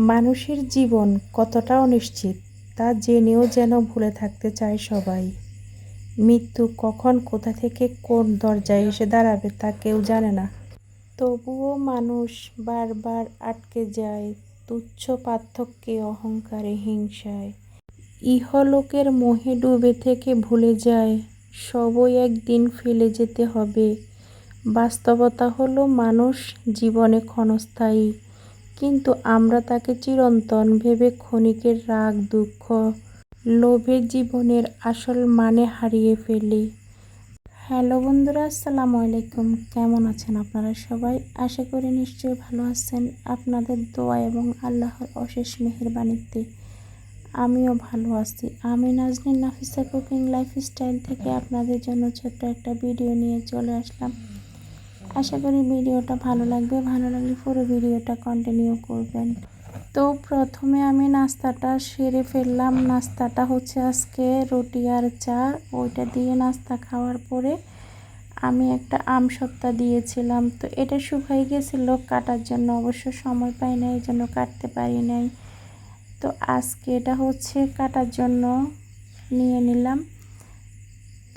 মানুষের জীবন কতটা অনিশ্চিত তা জেনেও যেন ভুলে থাকতে চায় সবাই। মৃত্যু কখন কোথা থেকে কোন দরজায় এসে দাঁড়াবে তা কেউ জানে না। তবুও মানুষ বারবার আটকে যায় তুচ্ছ পার্থক্যে অহংকারে হিংসায়। ইহলোকের মোহে ডুবে থেকে ভুলে যায়, সবই একদিন ফেলে যেতে হবে। বাস্তবতা হলো মানুষ জীবনে ক্ষণস্থায়ী। কিন্তু আমরা তাকে চিরন্তন ভেবে ক্ষণিকের রাগ, দুঃখ লোভে জীবনের আসল মানে হারিয়ে ফেলি। হ্যালো বন্ধুরা, আসসালামু আলাইকুম। কেমন আছেন আপনারা সবাই? আশা করি নিশ্চয়ই ভালো আছেন। আপনাদের দোয়া এবং আল্লাহর অশেষ মেহেরবানিতে আমিও ভালো আছি। আমি নাজনীন নাফিসা কুকিং লাইফস্টাইল থেকে আপনাদের জন্য ছোট্ট একটা ভিডিও নিয়ে চলে আসলাম। আশা করি ভিডিওটা ভালো লাগবে। ভালো লাগলে পুরো ভিডিওটা কন্টিনিউ করবেন। তো প্রথমে আমি নাস্তাটা সেরে ফেললাম। নাস্তাটা হচ্ছে আজকে রুটি আর চা। ওইটা দিয়ে নাস্তা খাওয়ার পরে আমি একটা আম সত্তা দিয়েছিলাম। তো এটা শুকাই গেছিল, কাটার জন্য অবশ্য সময় পাই না এই জন্য কাটতে পারি নাই। তো আজকে এটা হচ্ছে কাটার জন্য নিয়ে নিলাম।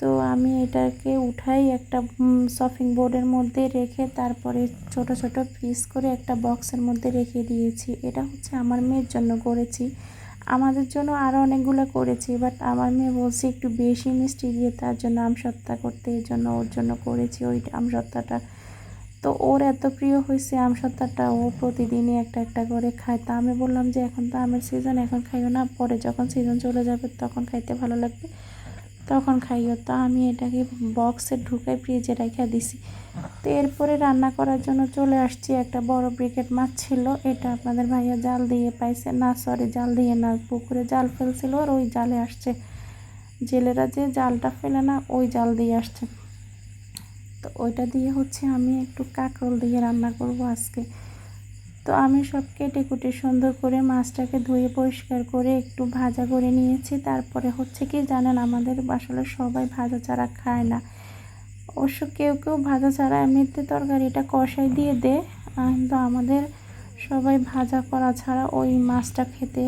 তো আমি এটাকে উঠাই একটা শপিং বোর্ডের মধ্যে রেখে তারপরে ছোট ছোট পিস করে একটা বক্সের মধ্যে রেখে দিয়েছি। এটা হচ্ছে আমার মেয়ের জন্য করেছি। আমাদের জন্য আরও অনেকগুলো করেছি বাট আমার মেয়ে বলছে একটু বেশি মিষ্টি দিয়ে তার জন্য আমসত্তা করতে, এই জন্য ওর জন্য করেছি ওই আমসত্তাটা তো ওর এত প্রিয় হয়েছে আমসত্তাটা ও প্রতিদিনই একটা একটা করে খায়। তা আমি বললাম যে এখন তো আমের সিজন এখন খাইও না। পরে যখন সিজন চলে যাবে তখন খাইতে ভালো লাগবে। তখন খাইও। তো আমি এটাকে বক্সে ঢুকাই ফ্রিজে রেখে দিছি। তো এরপরে রান্না করার জন্য চলে আসছি একটা বড় ব্রিকেট মাছ ছিল। এটা আপনাদের ভাইয়া জাল দিয়ে পাইছে। না সরি জাল দিয়ে না, পুকুরে জাল ফেলছিল আর ওই জালে আসছে। জেলেরা যে জালটা ফেলে না, ওই জাল দিয়ে আসছে। তো ওইটা দিয়ে হচ্ছে আমি একটু কাঁকরোল দিয়ে রান্না করব আজকে। তো আমি সব কেটে কুটে সুন্দর করে মাছটাকে ধুয়ে পরিষ্কার করে একটু ভাজা করে নিয়েছি। তারপরে হচ্ছে কি জানেন আমাদের আসলে সবাই ভাজা ছাড়া খায় না। অবশ্য কেউ কেউ ভাজা ছাড়া এমনিতে তরকারিটা কষাই দিয়ে দেয়, কিন্তু আমাদের সবাই ভাজা করা ছাড়া ওই মাছটা খেতে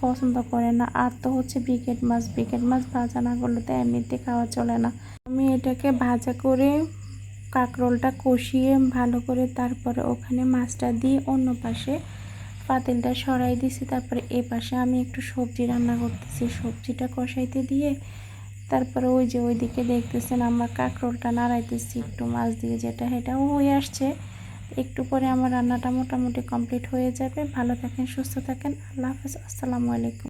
পছন্দ করে না। আর তো হচ্ছে ব্রিকেট মাছ ব্রিকেট মাছ ভাজা না করলে তো এমনিতে খাওয়া চলে না। আমি এটাকে ভাজা করে কাঁকরোলটা কষিয়ে ভালো করে তারপরে ওখানে মাছটা দিয়ে অন্য পাশে পাতিলটা সরাই দিছি। তারপরে এ পাশে আমি একটু সবজি রান্না করতেছি। সবজিটা কষাইতে দিয়ে তারপরে ওই যে ওইদিকে দেখতেছেন আমরা কাঁকরোলটা নাড়াইতেছি একটু মাছ দিয়ে যেটা সেটাও হয়ে আসছে। একটু পরে আমার রান্নাটা মোটামুটি কমপ্লিট হয়ে যাবে। ভালো থাকেন, সুস্থ থাকেন। আল্লাহ হাফেজ। আসসালামু আলাইকুম।